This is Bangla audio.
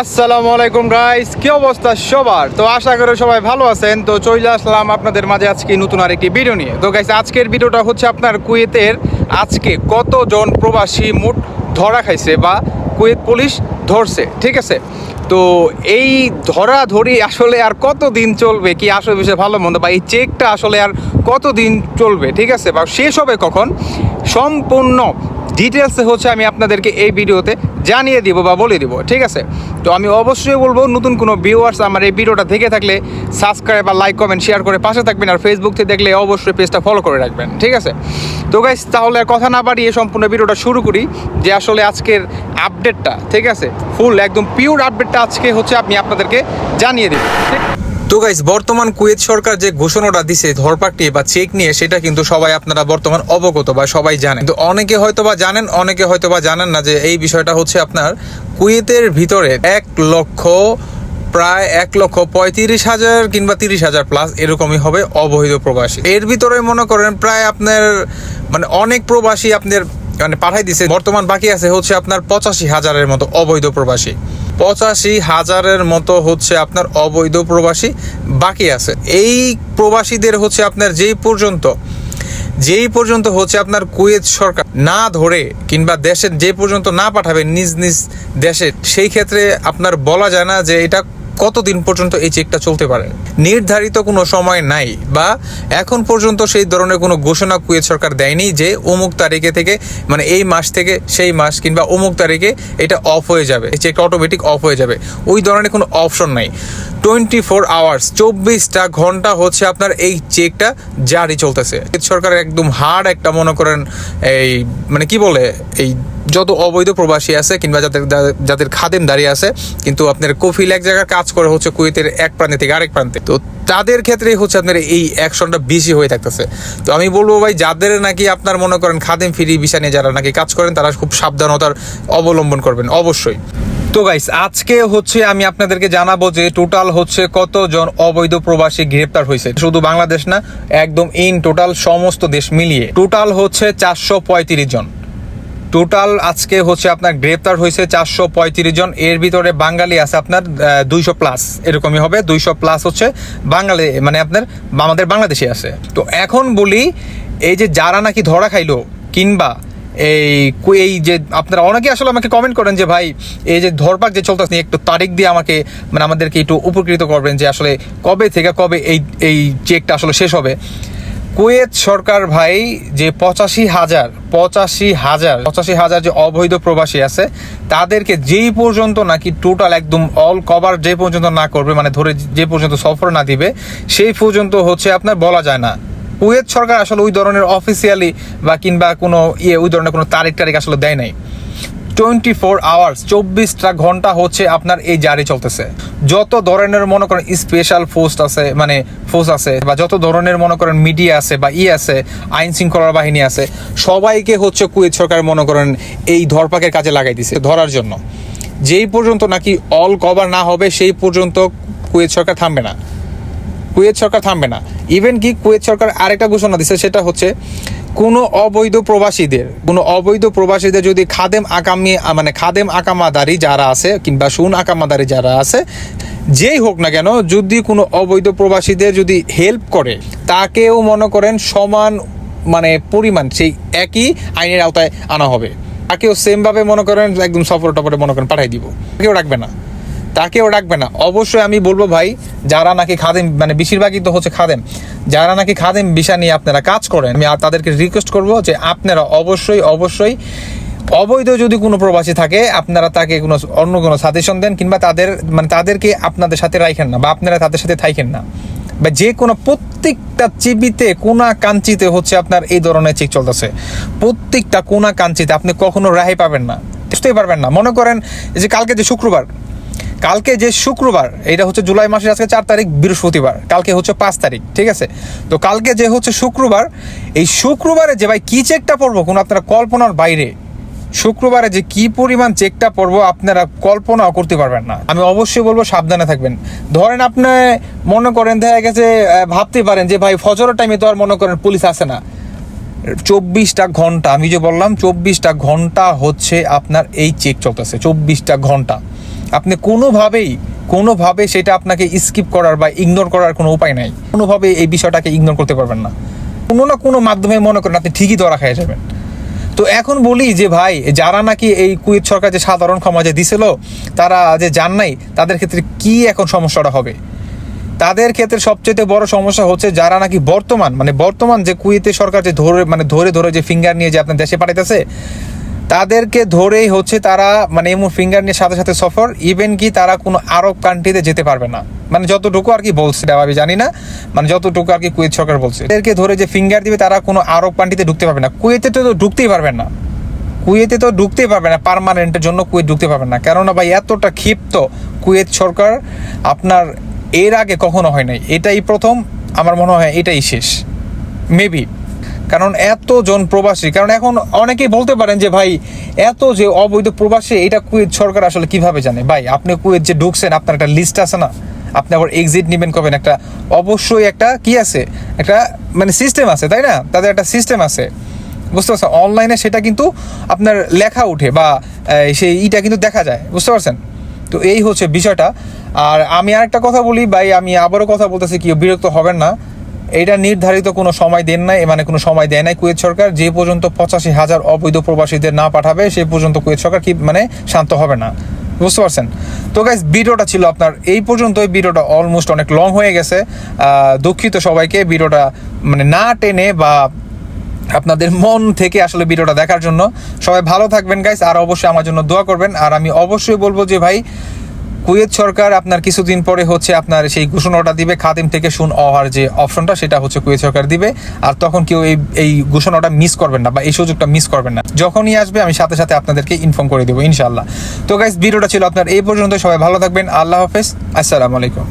আসসালামু আলাইকুম গাইস কি অবস্থা সবার? তো আশা করি সবাই ভালো আছেন। তো চলে আসলাম আপনাদের মাঝে আজকে নতুন আরেকটি ভিডিও নিয়ে। তো গাইস আজকের ভিডিওটা হচ্ছে আপনার কুয়েতের আজকে কতজন প্রবাসী মোট ধরা খাইছে বা কুয়েত পুলিশ ধরছে, ঠিক আছে? তো এই ধরা ধরি আসলে আর কত দিন চলবে, কি আসলে বিষয়ে ভালো মন্দ বা এই চেকটা আসলে আর কত দিন চলবে, ঠিক আছে? বা শেষ হবে কখন? সম্পূর্ণ ডিটেলসে হচ্ছে আমি আপনাদেরকে এই ভিডিওতে জানিয়ে দিব বা বলে দিব, ঠিক আছে? তো আমি অবশ্যই বলব, নতুন কোনো ভিউয়ার্স আমার এই ভিডিওটা দেখে থাকলে সাবস্ক্রাইব বা লাইক কমেন্ট শেয়ার করে পাশে থাকবেন আর ফেসবুক থেকে দেখলে অবশ্যই পেজটা ফলো করে রাখবেন, ঠিক আছে? তো গাইস তাহলে আর কথা না বাড়িয়ে সম্পূর্ণ ভিডিওটা শুরু করি যে আসলে আজকের আপডেটটা ঠিক আছে? ফুল একদম পিওর আপডেটটা আজকে হচ্ছে আমি আপনাদেরকে জানিয়ে দেব, ঠিক? তো গাইস বর্তমান কুয়েত সরকার যে ঘোষণাটা দিছে ধরপাক নিয়ে বা চেক নিয়ে, সেটা কিন্তু সবাই আপনারা বর্তমান অবগত বা সবাই জানেন। তো অনেকে হয়তো বা জানেন, অনেকে হয়তো বা জানেন না যে এই বিষয়টা হচ্ছে আপনার কুয়েতের ভিতরে এক লক্ষ, প্রায় এক লক্ষ পঁয়ত্রিশ হাজার কিংবা তিরিশ হাজার প্লাস এরকমই হবে অবৈধ প্রবাসী। এর ভিতরে মনে করেন প্রায় আপনার মানে অনেক প্রবাসী আপনার মানে পাঠাই দিছে। বর্তমান বাকি আছে হচ্ছে আপনার পঁচাশি হাজারের মতো অবৈধ প্রবাসী। পঁচাশি হাজারের মতো হচ্ছে আপনার অবৈধ প্রবাসী বাকি আছে। এই প্রবাসীদের হচ্ছে আপনার যেই পর্যন্ত যেই পর্যন্ত হচ্ছে আপনার কুয়েত সরকার না ধরে কিংবা দেশের যে পর্যন্ত না পাঠাবে নিজ নিজ দেশে, সেই ক্ষেত্রে আপনার বলা যায় না যে এটা কতদিন পর্যন্ত এই চেকটা চলতে পারে? নির্ধারিত কোনো সময় নাই বা এখন পর্যন্ত সেই ধরনের কোনো ঘোষণা কুয়েত সরকার দেয়নি যে অমুক তারিখে থেকে মানে এই মাস থেকে সেই মাস কিংবা অমুক তারিখে এটা অফ হয়ে যাবে, এই চেকটা অটোমেটিক অফ হয়ে যাবে। ওই ধরনের কোনো অপশন নাই। টোয়েন্টি ফোর আওয়ার্স চব্বিশটা ঘণ্টা হচ্ছে আপনার এই চেকটা জারি চলতেছে। সরকার একদম হার্ড একটা মনে করেন এই মানে কি বলে, এই যত অবৈধ প্রবাসী আছে কিংবা যাদের যাদের খাদেম দাঁড়িয়ে আছে, কিন্তু আপনার কফিল এক জায়গায় কাজ করে হচ্ছে কুয়েতের এক প্রান্তে থেকে আরেক প্রান্তে। তো তাদের ক্ষেত্রেই হচ্ছে আপনার এই অ্যাকশনটা বেশি হয়ে থাকতেছে। তো আমি বলব ভাই, যাদের নাকি আপনার মনে করেন খাদেম ফিরি বিষয় নিয়ে যারা নাকি কাজ করেন, তারা খুব সাবধানতার অবলম্বন করবেন, অবশ্যই। তো গাইস আজকে হচ্ছে আমি আপনাদেরকে জানাব যে টোটাল হচ্ছে কতজন অবৈধ প্রবাসী গ্রেপ্তার হয়েছে। শুধু বাংলাদেশ না, একদম ইন টোটাল সমস্ত দেশ মিলিয়ে টোটাল হচ্ছে চারশো পঁয়ত্রিশ জন। টোটাল আজকে হচ্ছে আপনার গ্রেপ্তার হয়েছে চারশো পঁয়ত্রিশ জন। এর ভিতরে বাঙালি আছে আপনার দুইশো প্লাস এরকমই হবে। দুইশো প্লাস হচ্ছে বাঙালি মানে আপনার আমাদের বাংলাদেশে আছে। তো এখন বলি, এই যে যারা নাকি ধরা খাইলো, কিংবা এই এই যে আপনারা অনেকে আসলে আমাকে কমেন্ট করেন যে, ভাই, এই যে ধরপাক যে চলতেছে একটু তারিখ দিয়ে আমাকে মানে আমাদেরকে একটু উপকৃত করবেন যে আসলে কবে থেকে কবে এই এই চেকটা আসলে শেষ হবে। কুয়েত সরকার ভাই যে পঁচাশি হাজার পঁচাশি হাজার পঁচাশি হাজার যে অবৈধ প্রবাসী আছে, তাদেরকে যেই পর্যন্ত নাকি টোটাল একদম অল কভার যে পর্যন্ত না করবে মানে ধরে যে পর্যন্ত সফর না দিবে, সেই পর্যন্ত হচ্ছে আপনার বলা যায় না। কুয়েত সরকার আসলে ওই ধরনের অফিসিয়ালি বা কিংবা কোনো ইয়ে ওই ধরনের কোনো তারিখ টারিখ আসলে দেয় নাই। টোয়েন্টি ফোর আওয়ার্স চব্বিশটা ঘণ্টা হচ্ছে আপনার এই জারি চলতেছে। যত ধরনের মনে করেন স্পেশাল ফোর্স আছে মানে ফোর্স আছে, বা যত ধরনের মনে করেন মিডিয়া আছে, বা ই আছে, আইন শৃঙ্খলার বাহিনী আছে, সবাইকে হচ্ছে কুয়েত সরকার মনে করেন এই ধরপাকের কাজে লাগাই দিছে ধরার জন্য। যেই পর্যন্ত নাকি অল কভার না হবে, সেই পর্যন্ত কুয়েত সরকার থামবে না। কুয়েত সরকার থামবে না। ইভেন কি কুয়েত সরকার আরেকটা ঘোষণা দিচ্ছে সেটা হচ্ছে কোনো অবৈধ প্রবাসীদের, কোনো অবৈধ প্রবাসীদের যদি খাদেম আকামি মানে খাদেম আকামাদারি যারা আছে কিংবা সুন আকামাদারি যারা আছে, যেই হোক না কেন, যদি কোনো অবৈধ প্রবাসীদের যদি হেল্প করে, তাকেও মনে করেন সমান মানে পরিমাণ, সেই একই আইনের আওতায় আনা হবে। তাকেও সেমভাবে মনে করেন, একদম সফর টপরে মনে করেন পাঠাই দিব। কেউ রাখবে না। তাকেও রাখবে না। অবশ্যই আমি বলব ভাই, যারা নাকি খাদেম মানে বেশিরভাগই তো হচ্ছে খাদেম, যারা নাকি খাদেম বিষয় নিয়ে আপনারা কাজ করেন, আমি তাদেরকে রিকোয়েস্ট করব যে আপনারা অবশ্যই অবশ্যই অবৈধ যদি কোনো প্রবাসী থাকে, আপনারা তাকে কোনো অন্য কোনো সাজেশন দেন কিংবা তাদের মানে তাদেরকে আপনাদের সাথে রাখেন না বা আপনারা তাদের সাথে থাকেন না। বা যে কোনো প্রত্যেকটা চিবিতে কোনা কাঞ্চিতে হচ্ছে আপনার এই ধরনের চেক চলতেছে। প্রত্যেকটা কোনা কাঞ্চিতে আপনি কখনো রেহাই পাবেন না, বুঝতেই পারবেন না। মনে করেন যে কালকে যে শুক্রবার কালকে যে শুক্রবার এটা হচ্ছে জুলাই মাসের আজকে চার তারিখ, বৃহস্পতিবার। কালকে হচ্ছে পাঁচ তারিখ, ঠিক আছে? তো কালকে যে হচ্ছে শুক্রবার, এই শুক্রবারে যে ভাই কি চেকটা পড়ব কোনো আপনারা কল্পনার বাইরে? শুক্রবারে যে কি পরিমাণ চেকটা পড়ব আপনারা কল্পনাও করতে পারবেন না। আমি অবশ্যই বলব সাবধানে থাকবেন। ধরেন আপনি মনে করেন দেখা গেছে ভাবতে পারেন যে ভাই ফজরের টাইমে তো আর মনে করেন পুলিশ আসে না। চব্বিশটা ঘণ্টা, আমি যে বললাম চব্বিশটা ঘণ্টা হচ্ছে আপনার এই চেক চলতেছে, চব্বিশটা ঘণ্টা। আপনি কোনোভাবেই, কোনোভাবে সেটা আপনাকে স্কিপ করার বা ইগনোর করার কোনো উপায় নাই। কোনোভাবে এই বিষয়টাকে ইগনোর করতে পারবেন না। কোনো না কোনো মাধ্যমে মনে করেন আপনি ঠিকই ধরা খেয়ে যাবেন। তো এখন বলি যে ভাই, যারা নাকি এই কুয়েত সরকার যে সাধারণ ক্ষমা যে দিছিল, তারা যে জান নাই, তাদের ক্ষেত্রে কি এখন সমস্যাটা হবে? তাদের ক্ষেত্রে সবচেয়ে বড় সমস্যা হচ্ছে যারা নাকি বর্তমান মানে বর্তমান যে কুয়েতে সরকার যে ধরে মানে ধরে ধরে যে ফিঙ্গার নিয়ে যে আপনার দেশে পাঠাইতেছে তাদেরকে ধরেই হচ্ছে তারা মানে এমন ফিঙ্গার নিয়ে সাথে সাথে সফর ইভেন কি তারা কোনো আরব কান্ট্রিতে যেতে পারবে না। মানে যতটুকু আর কি বলছে এটা আমি জানি না মানে যতটুকু আর কি কুয়েত সরকার বলছে। এদেরকে ধরে যে ফিঙ্গার দিবে, তারা কোনো আরব কান্ট্রিতে ঢুকতে পারবে না। কুয়েতে তো ঢুকতেই পারবেন না। কুয়েতে তো ঢুকতেই পারবে না পারমানেন্টের জন্য কুয়েত ঢুকতে পারবে না। কেননা ভাই, এতটা ক্ষিপ্ত কুয়েত সরকার আপনার এর আগে কখনো হয় নাই। এটাই প্রথম, আমার মনে হয় এটাই শেষ। মেবি কারণ এতজন প্রবাসী, কারণ এখন অনেকেই বলতে পারেন যে, ভাই, এত যে অবৈধ প্রবাসী, এটা কুয়েত সরকার আসলে কীভাবে জানে? ভাই, আপনি কুয়েত যে ঢুকছেন, আপনার একটা লিস্ট আছে না? আপনি আবার এক্সিট নেবেন কবেন একটা অবশ্যই একটা কি আছে? একটা মানে সিস্টেম আছে, তাই না? তাদের একটা সিস্টেম আছে। বুঝতে পারছেন? অনলাইনে সেটা কিন্তু আপনার লেখা উঠে বা সেই ইটা কিন্তু দেখা যায়। বুঝতে পারছেন? তো এই হচ্ছে বিষয়টা। আর আমি আরেকটা কথা বলি, ভাই, আমি আবারও কথা বলতেছি কি বিরক্ত হবেন না। এটা নির্ধারিত কোনো সময় দেন নাই মানে কোনো সময় দেয় নাই কুয়েত সরকার। যে পর্যন্ত পঁচাশি হাজার অবৈধ প্রবাসীদের না পাঠাবে, সে পর্যন্ত কুয়েত সরকার কি মানে শান্ত হবে না। বুঝতে পারছেন? তো গাইজ ভিডিওটা ছিল আপনার এই পর্যন্ত এই ভিডিওটা অলমোস্ট অনেক লং হয়ে গেছে। দুঃখিত সবাইকে ভিডিওটা মানে না টেনে বা আপনাদের মন থেকে আসলে ভিডিওটা দেখার জন্য। সবাই ভালো থাকবেন গাইস আর অবশ্যই আমার জন্য দোয়া করবেন। আর আমি অবশ্যই বলব যে ভাই কুয়েত সরকার আপনার কিছুদিন পরে হচ্ছে আপনার সেই ঘোষণাটা দিবে, খাদিম থেকে শুন অহার যে অপশনটা সেটা হচ্ছে কুয়েত সরকার দিবে। আর তখন কেউ এই এই ঘোষণাটা মিস করবেন না বা এই সুযোগটা মিস করবেন না। যখনই আসবে, আমি সাথে সাথে আপনাদেরকে ইনফর্ম করে দেবো ইনশাল্লাহ তো গাইস ভিডিওটা ছিল আপনার এই পর্যন্ত সবাই ভালো থাকবেন। আল্লাহ হাফেজ। আসসালামু আলাইকুম।